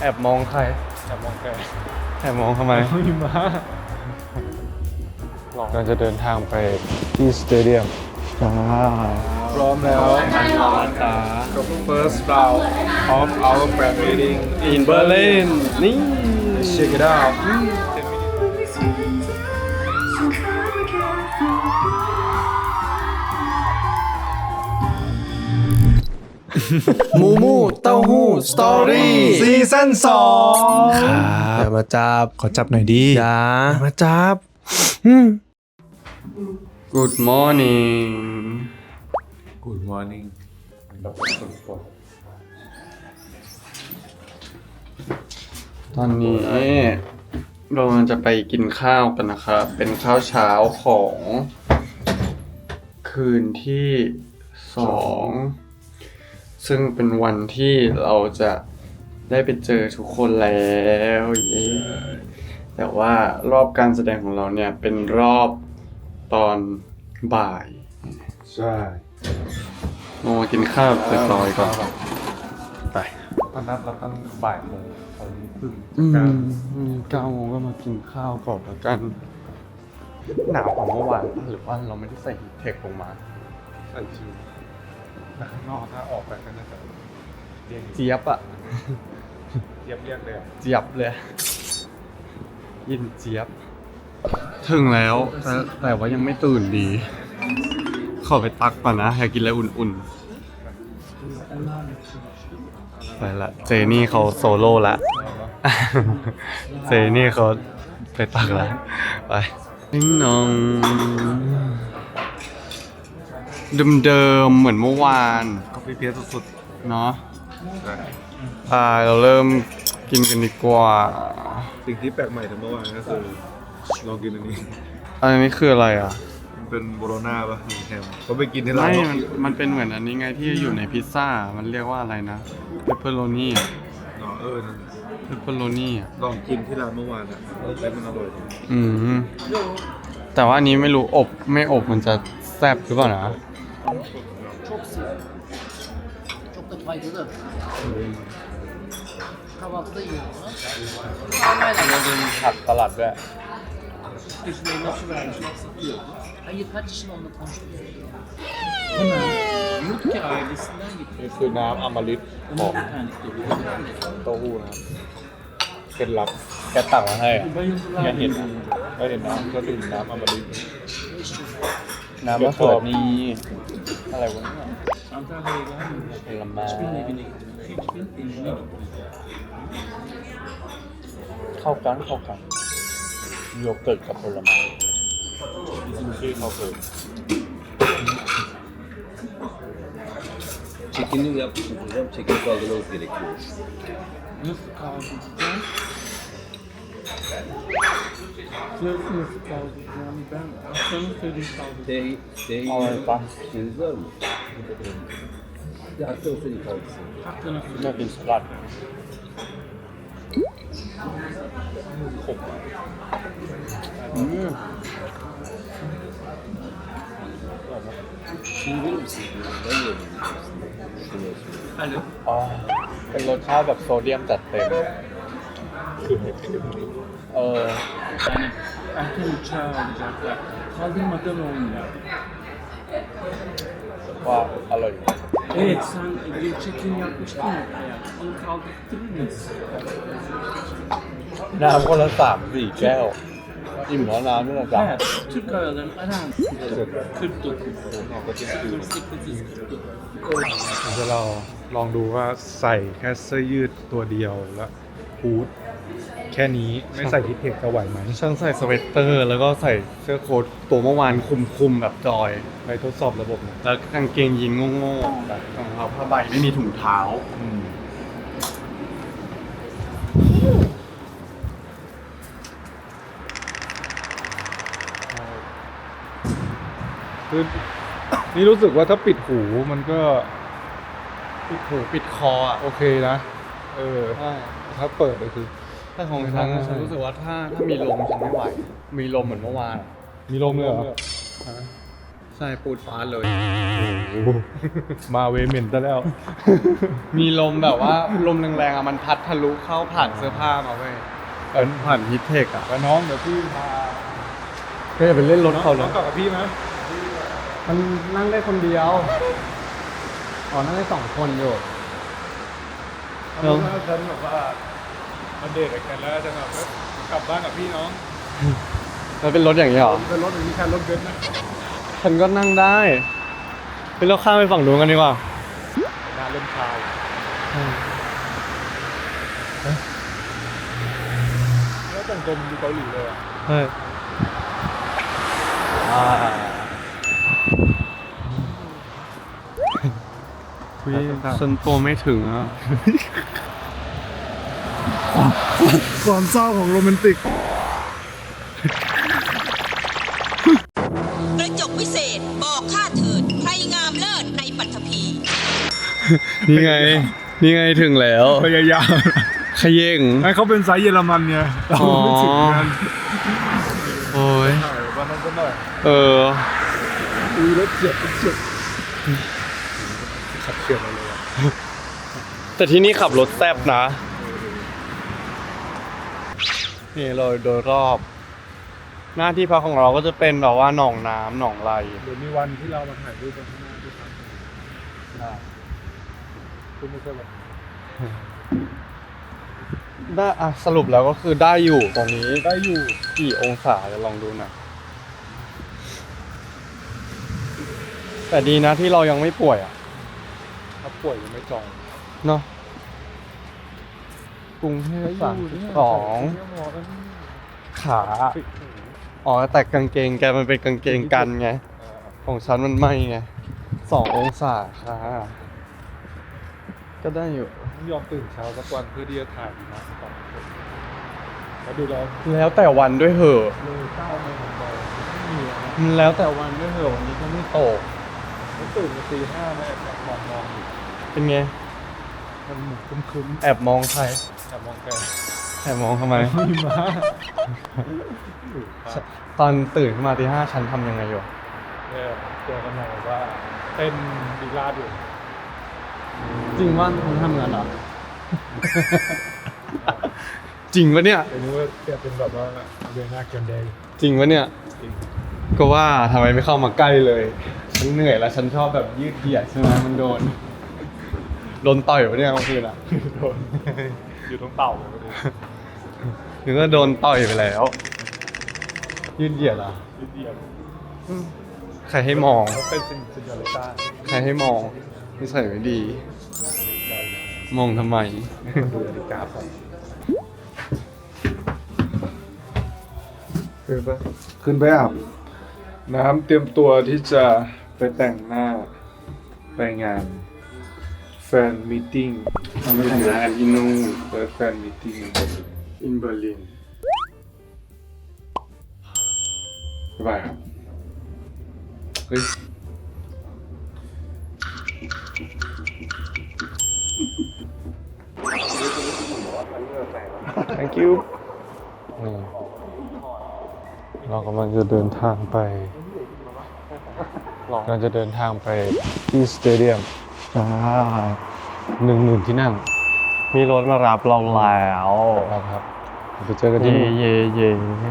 แอบมองใครแต่มองแกแอบมองทำไมไม่มาเราจะเดินทางไปที่สเตเดียมพร้อมแล้วกับ first round of our fan meeting in Berlin นี่ Let's check it out หมูมูเต้าหู้สตอรี่ซีซั่นสองอย่ามาจับขอจับหน่อยดีอย่ามาจับอืม Good morning Good morning ตอนนี้เราจะไปกินข้าวกันนะครับ เป็นข้าวเช้าของ คืนที่สอง ซึ่งเป็นวันที่เราจะได้ไปเจอทุกคนแล้วเย้แต่ว่ารอบการแสดงของเราเนี่ยเป็นรอบตอนบ่ายใช่เรามากินข้าวเรียบร้อยก่อนไปตอนนัดเราตั้งบ่ายโมงตอนนี้เพึ่งอืเก้ามเก้าโมงก็มากินข้าวก่อนแล้วกัน หนาวกว่าเมื่อวานปะหรือว่าเราไม่ได้ใส่ฮีทเทคลงมาใส่ชิว แต่ข้างนอกถ้าออกไปก็น่าจะเรียกเจี๊ยบอะเทียบเรียกเลยอะเจี๊ยบเลยยินเจี๊ยบ ถึงแล้วแต่แต่ว่ายังไม่ตื่นดี ขอไปตักก่อนนะอยากกินอะไรอุ่นๆไปละเจนี่เขาโซโล่ละ เจนี่เขาไปตักแล้วไปนิ่งนอง เดิมๆเหมือนเมื่อวานก็พีเพียสุดเนาะๆใช่ไปเราเริ่มกินกันดีกว่าสิ่งที่แปลกใหม่ทั้งเมื่อวานก็คือลองกินอันนี้ อันนี้คืออะไรอะมันเป็นโบโลน่าป่ะมีแฮมเขาไปกินที่ร้าไม่นมันมันเป็นเหมือนอันนี้ไงที่อยู่ในพิซซ่ามันเรียกว่าอะไรนะเปปเปอโรนี่เนาะเออนั่นเปปเปอโรนี่ลองกินที่ร้านเมื่อวานอะแล้วมันอร่อยดีอืมแต่ว่าอันนี้ไม่รู้อบไม่อบมันจะแซ่บหรือเปล่านะ Çok sıvı. Çok da faydalı. Kahvaltıda yiyorum bunu. เรากินผักสลัดด้วย Üstüne nasıl vermiş, satıyor. Hayır, kaç yaşında onunla konuştuk. Hemen. Yurtki ailesinden getirdim. คือน้ำอมฤตข Onun อง bir tane kitabı. เต้าหู้นะครับเคล็ดลับแกตักมาให้อะแค่เห็นนะแกเห็นน้ำก็ดื่มน้ำอมฤต Beş çocuk. น้ำมะเขือนี่อะไรวะเนี่ย Antalya'ya geldim. ผลไม้ Hiçbirinin evine gittim. Hiçbirinin evine gittim. เข้ากันเข้ากันโยเกิร์ตกับผลไม้ซูชิเขาเคย Çekinlik yapmışsınız hocam. Çekim kaldırmanız gerekiyor. Nasıl kaldıracağım? Nasıl nasıl kaldıracağım? Ben sana söyleyeyim kaldıracağım. T, T, Alright, bye. şeyiniz var mı? Bir hatta olsa iyi kaldırsın. Hatta nasıl น่ากินสลัดอืม Şimdi verir misiniz? Ben de yerim aslında. Düşünüyorsunuz. Alo. อ๋อเป็นรสชาติแบบโซเดียมจัดเต็ม เออ Yani erken uçağı alacaklar. Kaldırmadan olmuyor. ว่าอร่อย Evet sen bir çekim yapmıştın ya hayat. Onu kaldırtırır mıyız? น้ำคนละสามสี่แก้วอิ่มแล้วน้ำนี่แหละจ้ะ Evet. Türk havalarının arar mısın? 49. 4849. เดี๋ยวเราลองดูว่าใส่แค่เสื้อยืดตัวเดียวแล้วฮูดแค่นี้ไม่ใส่ทิเทคจะไหวไหมช่างใส่สเวตเตอร์ แล้วก็ใส่เสื้อโค้ทตัวเมื่อวานคุมคุมๆแบบจอย ไปทดสอบระบบหน่อยแล้วกางเกงยีนโง่ๆแบบรองเท้าผ้าใบไม่มีถุงเท้าคือนี่รู้สึกว่าถ้าปิดหูมันก็ปิดหูปิดคออะ โอเคนะ เออ ใช่ ถ้าเปิดก็คือ แต่ของฉันอะฉันรู้สึกว่าถ้าถ้ามีลมฉันไม่ไหว มีลมเหมือนเมื่อวานอะมีลมเลยเหรอฮะใช่ปูดฟ้าเลย มาเวเหมินซะแล้ว มีลมแบบว่าลมแรงๆอะมันพัดทะลุเข้าผ่านเสื้อผ้ามาเว้ยเออผ่านฮิตเทคอะแล้วน้องเดี๋ยวพี่พาก็อย่าไปเล่นรถเขาน้เลองยกลับกับพี่ไหมมันนั่งได้คนเดียวอ๋อนั่งได้สองคนอยู่เอาเป็นว่าฉันแบบว่า มันเดทกันแล้วจะแบบกลับบ้านกับพี่น้องมันเป็นรถอย่างนี้เหรอเป็นรถหรือมีแค่รถเบนซ์นะฉันก็นั่งได้เป็นเราข้ามไปฝั่งนู้นกันดีกว่านาเล่นชายแล้วแต่งตัวมันดูเกาหลีเลยอะเฮ้ยอ่าคุยฉันตัวไม่ถึงอะ ความเศร้าของโรแมนติก กระจกวิเศษบอกข้าเถิดใครงามเลิศในปัตภีนี่ไง นี่ไงถึงแล้วพยายามขยเย่งไอ้เขาเป็นไซส์เยอรมันไงเราอ๋อไม่ถึงกันโอ้ยถ่ายวันนั้นก็หน่อยเอออุ้ยรถเจ็บรถเจ็บขับเฉียดมาเลยอะแต่ที่นี่ขับรถแซบนะ นี่เลยโดยรอบ หน้าที่พักของเราก็จะเป็นแบบว่าหนองน้ำหนองไหลเดี๋ยวมีวันที่เรามาถ่ายรูปกันข้างหน้าด้วยครับได้คุณไม่ใช่แบบได้อะสรุปแล้วก็คือได้อยู่ตรงนี้ได้อยู่กี่องศาจะลองดูหนะแต่ดีนะที่เรายังไม่ป่วยอะถ้าป่วยยังไม่จองเนาะ กรุงเทพสามสิบสองขา อ๋อแต่กางเกงแกมันเป็นกางเกงกันไง ของฉันมันไม่ไงสององศาค่ะ ก็ได้อยู่ต้องยอมตื่นเช้าสักวันเพื่อที่จะถ่ายนะก่อนแล้วดูแล้วแล้วแต่วันด้วยเหอะเลยเก้าโมงของเราไม่มีอะนะมันแล้วแต่วันด้วยเหอะวันนี้ก็ไม่ตกผมตื่นมาตีห้าแม่แอบมองมองอยู่เป็นไง มันเหมือนคุ้มแอบมองใคร ๆแอบมองแกแอบมองทำไม มีม้าตอนตื่นขึ้นมาตีห้าฉันทำยังไงอยู่เนี่ยตัวกำลังแบบว่าเต้นดีลาดอยู่จริงว่าคุณทำงานเหรอจริงปะเนี่ย เดี๋ยวนี้ว่าแกเป็นแบบว่าเรียนาเกมเดย์จริงปะเนี่ย จริงก็ว่าทำไมไม่เข้ามาใกล้เลยฉันเหนื่อยแล้วฉันชอบแบบยืดเหยียดใช่ไหมมันโดน โดนต่อยปะเนี่ยเมื่อคืนอะ โดน อยู่ทั้งเต่าเลยวันนี้นึกว่าโดนต่อยไปแล้ว ยืดเหยียดเหรอะนิดเดียวใครให้มอง เขาเป็นซินซินยอริต้าใครให้มองนิสัยไม่ดี มองทำไม ดูนาฬิกาก่อนคือปะขึ้นไปอาบน้ำเตรียมตัวที่จะไปแต่งหน้าไปงาน แฟนมีติ้งทำไปแต่งงานกันที่นู่นเปิดแฟนมีติ้งอินเบอร์ลินบ๊ายบายครับ เฮ้ย thank you นี่เรากำลังจะเดินทางไป เรากำลังจะเดินทางไปที่สเตเดียม อ่าหนึ่งหมื่นที่นั่งมีรถมารับเราแล้วครับไปเจอกันที่เย่เย่เย่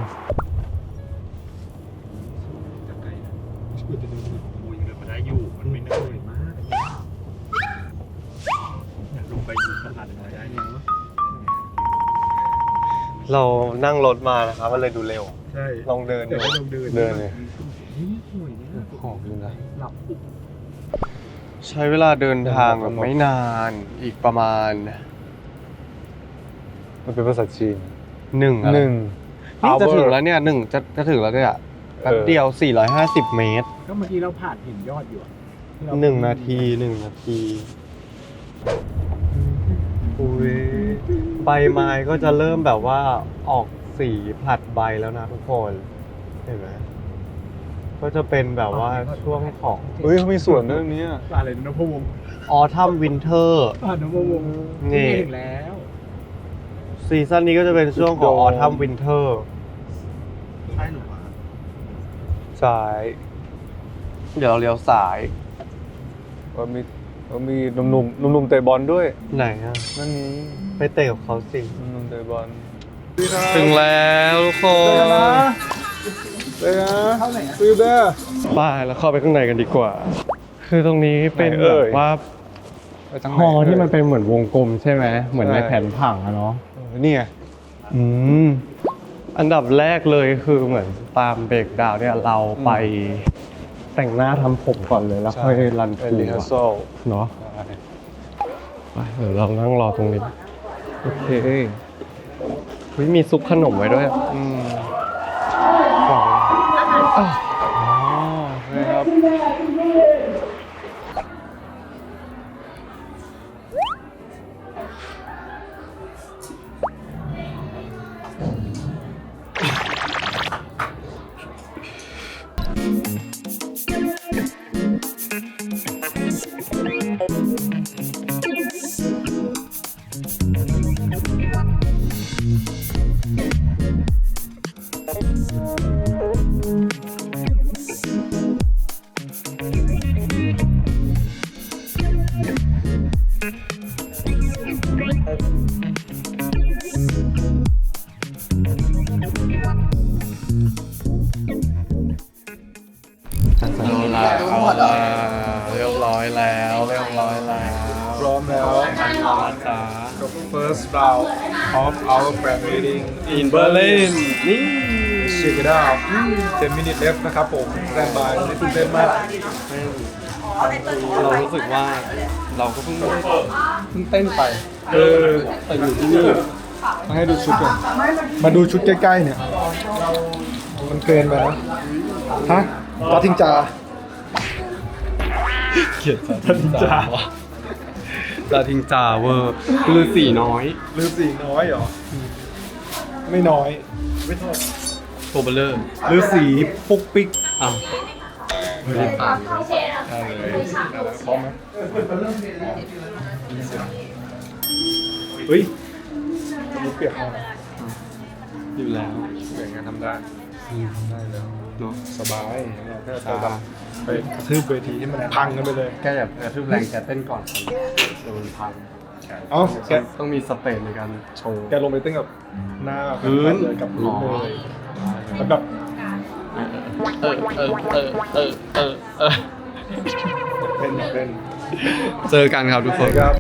เรานั่งรถมานะครับ มันเลยดูเร็ว ใช่ ลองเดินเดี๋ดูยวลองเดินเดินเลยหอมอยู่นะ ใช้เวลาเดินทางแบบไม่นานอีกประมาณมันเป็นภาษาจีนหนึ่งอะไรหนึ่งนี่จะ hour ถึงแล้วเนี่ยหนึ่งจะจะถึงแล้วเนี่ยแป๊บเออเดียว 450 เมตร ก็เมื่อกี้เราผ่านเห็นยอดอยู่อะที่เราหนึ่งนาทีหนึ่งนาทีอุ้ยใบไม้ก็จะเริ่มแบบว่าออกสีผลัดใบแล้วนะทุกคน เห็นไหม ก็จะเป็นแบบว่าช่วงของเฮ้ยเขามีสวนเรื่องนี้อะไรนะพวงออทัมวินเทอร์ผ่านนะพวงนี่ถึงแล้วซีซั่นนี้ก็จะเป็นช่วงของออทัมวินเทอร์ใช่หรือเปล่าสาย เดี๋ยวเราเลี้ยวซ้ายว่ามีว่ามีหนุ่มๆหนุ่มๆเตะบอลด้วย ไหนอะนั่นนี้ไปเตะกับเขาสิหนุ่มๆเตะบอลถึงแล้วทุกคน เลยนะซื้อเด้อไปแล้วเข้าไปข้างในกันดีกว่า คือตรงนี้เป็นไหนแบเอ่บยว่าไปทางฮไหนอที่มันเป็นเหมือนวงกลมใช่ไหมเหมือนในใช่แผนผังอะเนาะเออนี่ไงอืมอันดับแรกเลยคือเหมือนตามเบรกดาวน์เนี่ยเราไปแต่งหน้าทำผมก่อนเลยแล้วค่อยรันเป็นทูรีฮัสโซอะเนาะไปเดี๋ยวเรานั่งรอตรงนี้โอเคเฮ้ยมีซุปขนมไว้ด้วยอืมของ อ๋ เอาละเอาละเรียบร้อยแล้วเรียบร้อยแล้วพร้อมแล้วเอาละจ้ากับ first round of our fan meeting in Berlin นี่ check it out 10 minutes left นะครับผม stand by นี่ตื่นเต้นมาก เรารู้สึกว่าเราก็เพิ่งเพิ่งเต้นไปเออ แต่อยู่ที่นี่มาให้ดูชุดก่อน มาดูชุดใกล้ๆเนี่ย มันเกินไปนะ ฮะ จาทิงจาเขียนจาทิงจาจาทิงจาเวอร์ลือสีน้อยหรือสีน้อยเหรอ ไม่น้อยโคเบเลอร์หรือสีปุกปิกอ้าวไม่ได้ผ่านได้เลยพร้อมไหมเฮ้ยมีเปียกมาอยู่แล้วเปียกงานทำได้ได้แล้ว เนาะสบายเนี่ยก็จะแบบไปกระทืบเวทีให้มันพังกันไปเลยแกอย่ากระทืบแรงแกเต้นก่อนเดี๋ยวมันพังเอ้าแกต้องมีสเตจในการโชว์แกลงไปเต้นกับหน้าพื้นเลยกับพื้นอ๋อเลยแล้วแบบเออเออเออเออเออเออเป็นเป็นเจอกันครับทุกคนครับ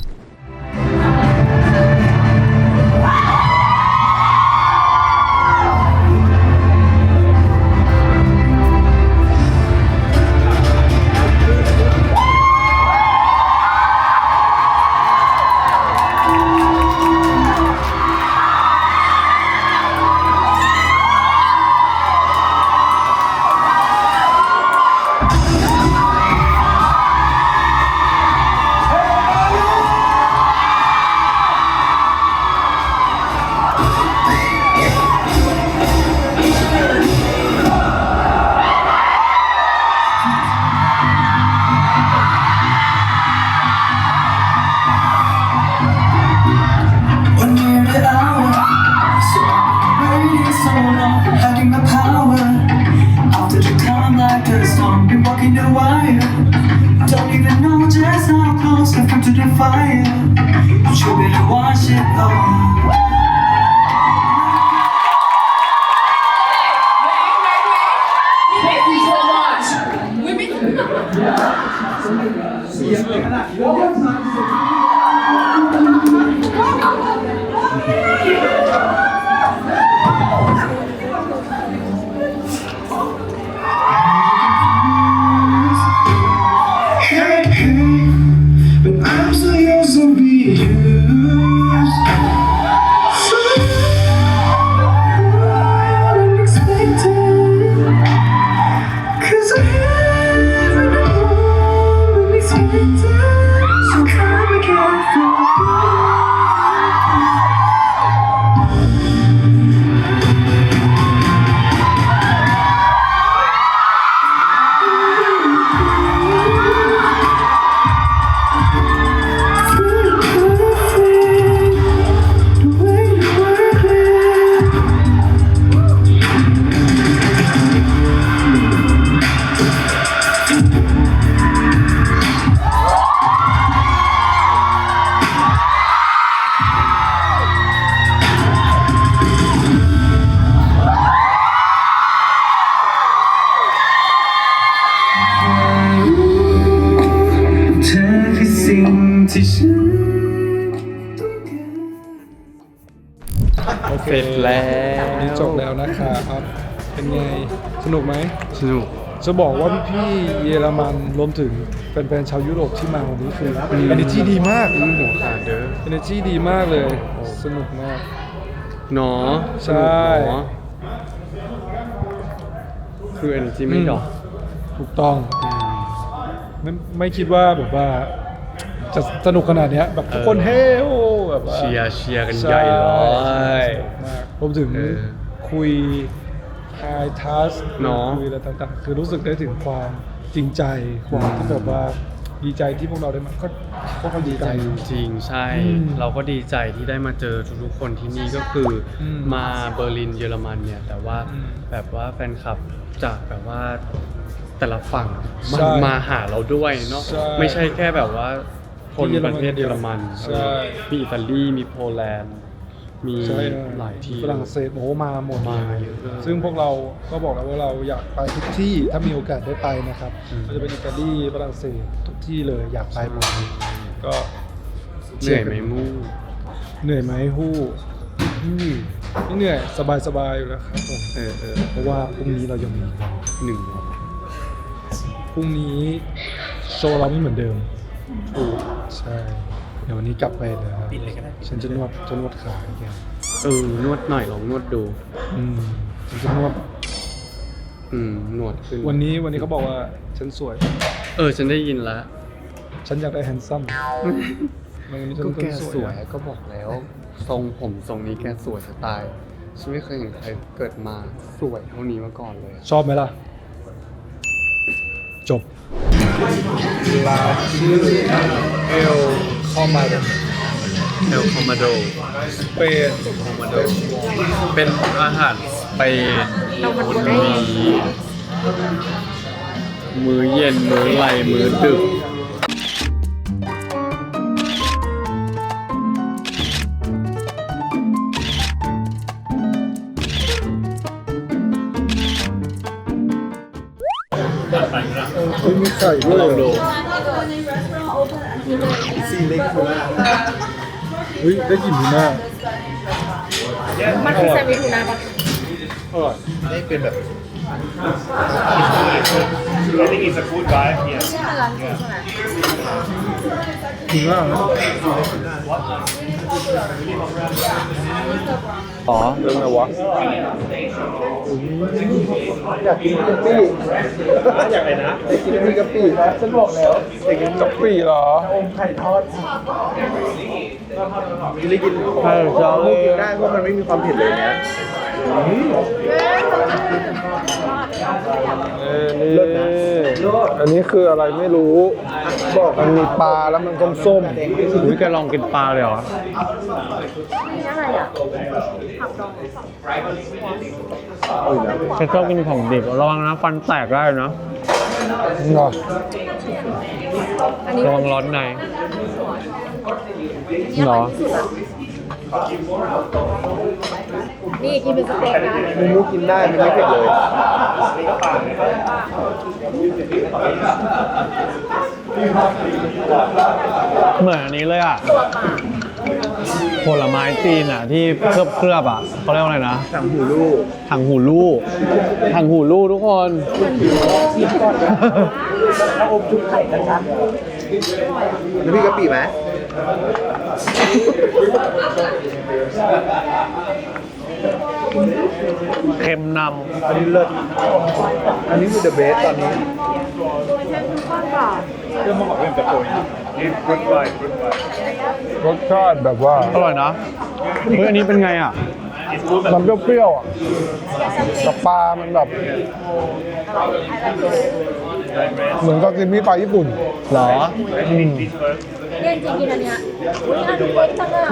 สนุกจะบอกว่าพี่ๆเยอรมันรวมถึงแฟนๆชาวยุโรปที่มาวันนี้คือ energy ดีมากหัวขาดเด้อ energy ดีมากเลยสนุกมากเนาะใช่สนุกเนาะคือ energy ไม่ดรอกถูกต้องไม่ไม่คิดว่าแบบว่า จะสนุกขนาดเนี้ยแบบทุกคนเฮ้โอแบบว่าเชียร์เชียร์กันใหญ่เลยมากรวมถึงเออ คุย ไฮทัสเนอะ คุยอะไรต่างๆ คือรู้สึกได้ถึงความจริงใจ ความที่แบบว่าดีใจที่พวกเราได้มาก็พวกเราดีดีใจ ใจจริงๆใช่ อืมเราก็ดีใจที่ได้มาเจอทุกๆคนที่นี่ก็คืออมมาเบอร์ลินเยอรมันเนี่ย แต่ว่าอืมแบบว่าแฟนคลับจากแบบว่าแต่ละฝั่งมาใช่มาหาเราด้วยเนาะใช่ไม่ใช่แค่แบบว่าคนที่เยอรปมันระเทศเยอรมันใช่เออมีอิตาลีมีโปแลนด์ มีใช่หลายที่ ฝรั่งเศสโอ้โหมาหมดมาเยอะเลยซึ่งพวกเราก็บอกแล้วว่าเราอยากไปทุกที่ถ้ามีโอกาสได้ไปนะครับอืม ก็จะเป็นอิตาลีฝรั่งเศสทุกที่เลยอยากไปหมดก็เหนื่อยไหมมู่ เหนื่อยไหมฮู้อืมไม่เหนื่อยสบายสบายๆอยู่แล้วครับผมเออเออเพราะว่าพรุ่งนี้เรายังมีหนึ่งวันพรุ่งนี้โชว์เราไม่เหมือนเดิม ถูกใช่เดี๋ยววันนี้กลับไปเดี๋ยวฉันจะนวดจะนวดขาอีกอย่างเออนวดหน่อยลองนวดดู อืมฉันจะนวดอืมหนวดขึ้นวันนี้วันนี้เขาบอกว่าฉันสวย เออ ฉันได้ยินแล้วฉันอยากได้แฮนซัมวันนี้ฉันก็แกฉันสวยก็บอกแล้ว ทรงผมทรงนี้แกสวยสไตล์ฉันไม่เคยเห็นใครเกิดมาสวยเท่านี้มาก่อนเลย ชอบไหมล่ะ จบลาชื่อเอล คอมาเอลคอมมาโดสเปนคอมมาโดเป็นอาหารสเปนวันนี้มื้อเย็น มื้อไหลมื้อดึกมีไข่ด้วย ลองดูเฮ้ยได้กลิ่นดีมากมันคือแซนด์วิชทูน่าปะอร่อย I think it's a good vibe, yes. ดีมากนะ อ๋อเรื่องอะไรวะอยากกินกะปิอยากอะไรนะอยากกินมีกะปิฉันบอกแล้วอยากกินกะปิเหรออมไข่ทอดกินได้กินใช่ใช่กินได้เพราะมันไม่มีความเผ็ดเลยนะ นี่อันนี้คืออะไรไม่รู้ บอกมันมีปลาแล้วมันส้มๆอุ้ยแกลองกินปลาเลยเหรอฉันชอบกินของดิบระวังนะฟันแตกได้นะเหรอระวังร้อนในเหรอ นี่กินเป็นสเต็กนะมูมูกินได้มันไม่เผ็ดเลย เหมือนอันนี้เลยอะผลไม้จีนอะ ที่เคลือบเคลือบๆอะเขาเรียกว่าอะไรนะถังหูลูกถังหูลู่ถังหูลู่ทุกคน แล้วอมชุบไข่นะครับแล้วพี่กะปิไหม เค็มนอันนี้เลิศอันนี้คือเดอะเบสตอนนี้ It's good vibe, good vibe. รสชาติแบบว่าำอร่อยนะเฮ้ยอันนี้เป็นไงอะ มันเปรี้ยวๆอะแต่ปลามันแบบ เหมือนกับกินมีปลาญี่ปุ่นเหรออืมเนี่ยจริงกินอันเนี้ยอุ้ยอันนี้เล็กจังอะ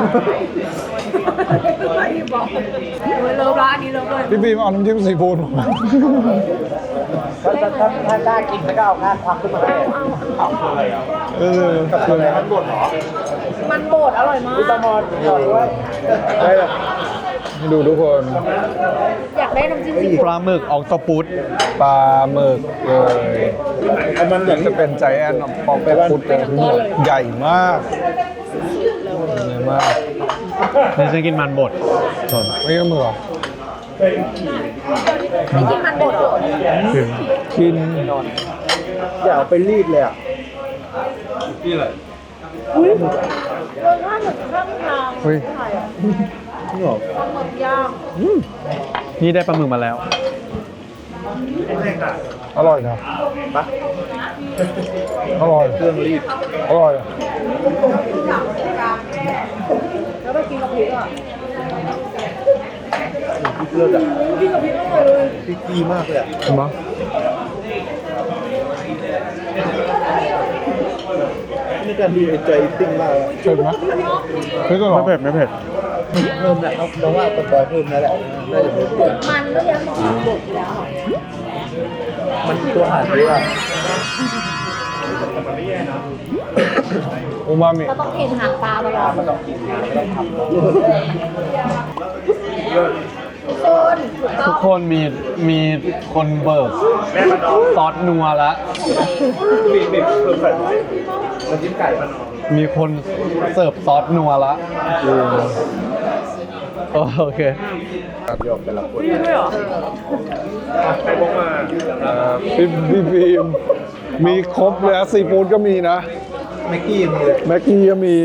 พี่บอกเลิฟละอันนี้เลิฟเลยพี่บีมเอาน้ำจิ้มซีฟู้ดมาถ้าถ้าถ้าได้กินแล้วก็เอาค่าความขึ้นมาให้เอาเออคืออะไรครับดเหรอ มันบดอร่อยมากได้แบบให้ดูทุกคน อยากได้น้ำจิ้มซีฟู้ดปลาหมึกออกตปุดปลาหมึกเลยอันมันอยางจะเป็นใจแอนปอกไปพุดเลยใหญ่มากใหญ่มาก นี่ฉันกินมันบดส่วนไม่ก็มือหรอไม่กินมันบดเหรอกินอย่าเอาไปรีดเลยอะรสชาติเหมือนข้างทางเฮ้ยไทยอะนี่หรอปลาหมึกย่างนี่ได้ปลาหมึกมาแล้ว อร่อยนะอร่อยเครื่องรีดอร่อย พริกอะพริกเลือดอะกินกับพริกอร่อยเลยพริกดีมากเลยอะเห็นปะนี่การดีเจอยติ้งมากเลยเผ็ดไหมไม่ก็หรอไม่เผ็ดไม่เผ็ดเพิ่มแหละต้องต้องว่าปอยเพิ่มนั่นแหละน่าจะเพิ่มมันก็ยังมีบดอยู่แล้วมันตัวอาหารเย อะอะอูมามิ เราต้องเห็นหางปลาตลอดทุกคนถูกต้ทุอกงคนมีมีคนเบิกซอสนัวแล้วบีบบีบเพิ่มใส่มันจิ้มไก่มันมีคนเสิร์ฟซอสนัวแล้วโอเคครับยอมแต่ละคนใครบอกมาพี่พี่ฟิล์มมีครบเลยซีฟู้ดก็มีนะ แม็กกี้ยังมีเลยแม็กกี้ก็มี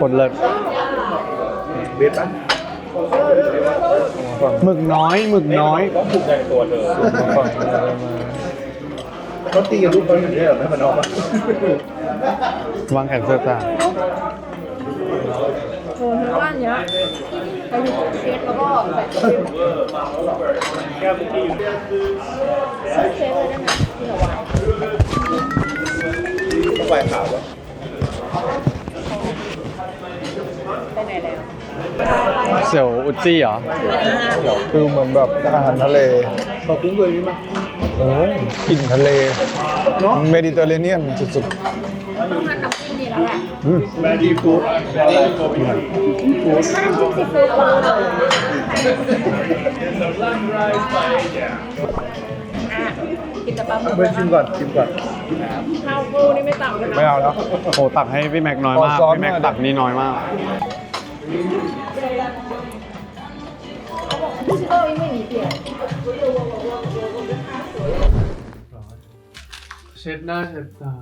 คนเลิศเบสปะหมึกน้อยหมึกน้อยต้องผูกใจตัวเธอเขาตีกับลูกบอลอย่างนี้เหรอไม่มันออกปะวางแขนเสื้อจ้า โอ้โหว่าอันเนี้ยไปอยู่เชฟแล้วก็ใส่เชฟแก้วที่อยู่ซื้อเชฟเลยได้ไหมที่เหลือไว้ต้องไฟขาวปะไปไหนแล้วเสี่ยวอุจี้เหรอคือเหมือนแบบอาหารทะเลขอกุ้งเลยนี่มั้ยโอ้ยกลิ่นทะเลเมดิเตอร์เรเนียนสุดต้องทานน้ำจิ้มดีแล้วแหละๆ อืมแบรนด์ดีฟู้ดแบรนด์ดีฟู้ดถ้าน้ำจิ้มซีฟู้ดร้อนกินแต่ปลาหมึกเบอร์ชิมก่อนชิมก่อน ข้าวฟูนี่ไม่ต่างกันไม่เอาแล้วโอ้ตักให้พี่แม็กน้อยมาก ขอซอสพี่แม็กหน่อยตักนี่น้อยมากเออไม่มีเปลี่ยนเช็ดหน้าเช็ดตา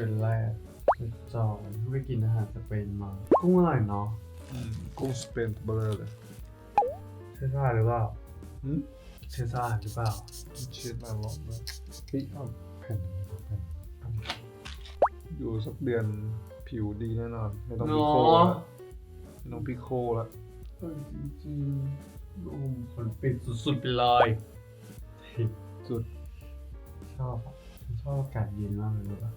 เป็นแรกเช็ดจอเพิ่งไปกินอาหารสเปนมากุ้งอร่อยเนาะกุ้งสเปนเบลอเลยเช็ดซ่าหรือเปล่าหืมเช็ดซ่าหรือเปล่าเช็ดมาหลอกเลยพี่เอาแผ่นแผ่นอยู่สักเดือนผิวดีแน่นอน ไม่ต้องพิโคเนาะแล้วไม่ต้องพิโคแล้วเออจริงๆดูคนเป็นสุดๆไปเลยสุดชอบอะฉันชอบอากาศเย็นมากเลยรู้ป่ะ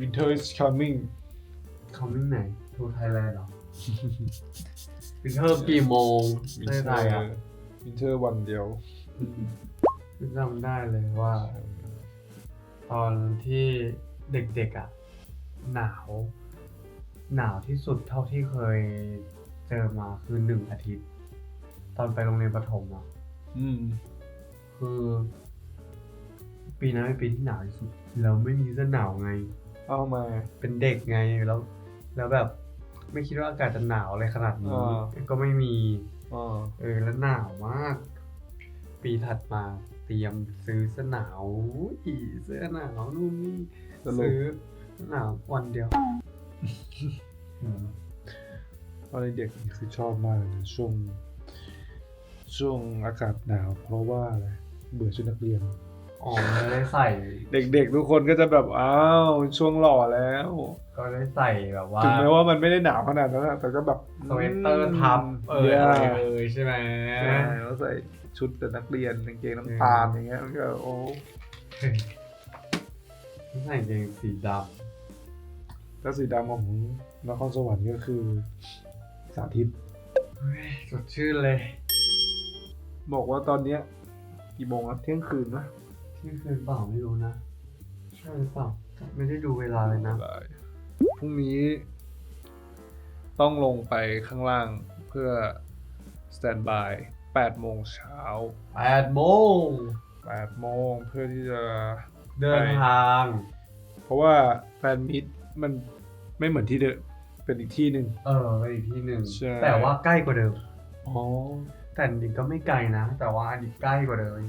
Winter is coming คอมมิ่งไหนทูไทยแลนด์เหรอ วินเทอร์กี่โมงในไทยอะ Winter วันเดียวฉันจำได้เลยว่า ตอนที่เด็กๆอะ หนาว หนาวที่สุดเท่าที่เคยเจอมาคือหนึ่งอาทิตย์ ตอนไปโรงเรียนประถมอะ อืม คือ ปีนั้นเป็นปีที่หนาวที่สุดแล้วไม่มีเสื้อหนาวไง เอามาเป็นเด็กไงแล้ว แล้วแบบไม่คิดว่าอากาศจะหนาวอะไรขนาดนี้ อ่า ก็ไม่มีอ่าเออแล้วหนาวมาก ปีถัดมาเตรียมซื้อเสื้อหนาวอีเสื้อหนาวนู่นนี่สรุปซื้อเสื้อหนาววันเดียวอืมตอนเด็กนี่คือชอบมากเลยนะช่วง ช่วงอากาศหนาว เพราะว่าอะไรเบื่อชุดนักเรียน อ๋อไม่ได้ใส่ เด็กๆ ทุกคนก็จะแบบอ้าวช่วงหล่อแล้ว ก็ได้ใส่แบบว่าถึงแม้ว่ามันไม่ได้หนาวขนาดนั้นอะแต่ก็แบบสเวตเตอร์ทับเอออะไรเออใช่ไหมใช่แล้วใส่ชุดแต่นักเรียนกางเกงน้ำตาลอย่างเงี้ยมันก็โอ้ใส่กางเกงสีดแล้วสีดำของนครสวรรค์ก็คือ สาธิตำเฮ้ยสดชื่นเลย บอกว่าตอนเนี้ยกี่โมงครับเที่ยงคืนนะ เที่ยงคืนเปล่าไม่รู้นะ ใช่หรือเปล่า ไม่ได้ดูเวลาเลยนะพรุ่งนี้ ต้องลงไปข้างล่างเพื่อสแตนบาย8โมงเช้าแปดโมง8โมงเพื่อที่จะเดินไปทาง เพราะว่าแฟนมิตมันไม่เหมือนที่เดิมเป็นอีกที่หนึ่ง เออไปอีกที่หนึ่ง ใช่ แต่ว่าใกล้กว่าเดิม อ๋อ แต่จริงก็ไม่ไกลนะ แต่ว่าอันนี้ใกล้กว่าเดิมใกล้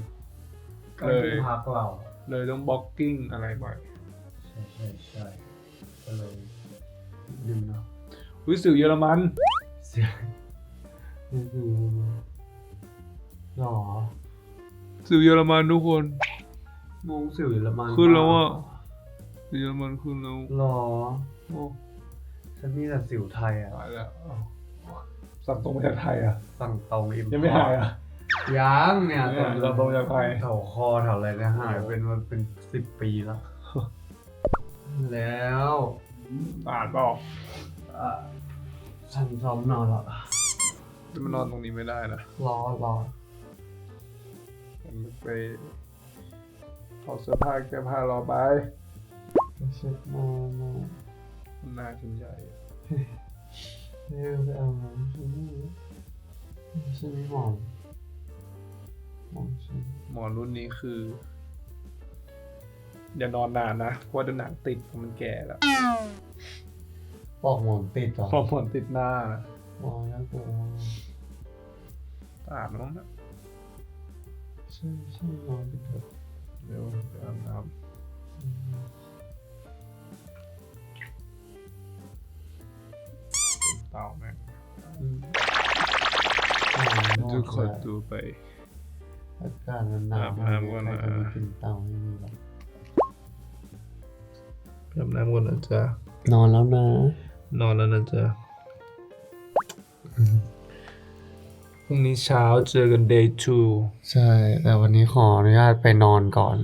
เลยที่พักเรา เลยต้องบล็อกกิ้งอะไรบ่อย ใช่ใช่ใช่ก็เลยนิดนึงเนาะวิสื่อเยอรมันเสียงนี่คือหรอสื่อเยอรมันทุกคนมงสื่อเยอรมันขึ้นแล้วอะสื่อเยอรมันขึ้นแล้วหรอโอ้ฉันมีแต่สิวไทยอะตายแล้วอ้าวสั่งตรงมาจากไทยอะสั่งตรงอิมยังไม่หายอะ ยังเนี่ยเนี่ยสั่งตรงจากไทยแถวคอแถวอะไรเนี่ยหายเป็นมันเป็นสิบปีแล้ว แล้วอ่านบอกอะฉันซ้อมนอนแล้วจะมานอนตรงนี้ไม่ได้นะรอรอมันไปถอดเสื้อผ้าแก้ผ้ารอไปเช็ดหน้าหน้าหน้าฉันใหญ่เร็วไปเอาน้ำฉันไม่ฉันไม่มองมองฉัน หมอนรุ่นนี้คืออย่านอนนานนะเพราะว่าเดี๋ยวหนังติดมันแก่แล้วบอกหมอนติดเหรอพอหมอนติดหน้านะมองแล้วกูอาบน้องนะใช่ใช่นอนไปเถอะเดี๋ยวเดี๋ยวอาบน้ำผมเต่าแม่งอืมจะขอตัวไป อากาศมันหนาวอาบน้ำก่อนนะใครจะมากินเตาให้มีหรอกอาบน้ำก่อนนะจ๊ะนอนแล้วนะ นอนแล้วนะจ๊ะพรุ่งนี้เช้าเจอกัน day two ใช่ แต่วันนี้ขออนุญาตไปนอนก่อน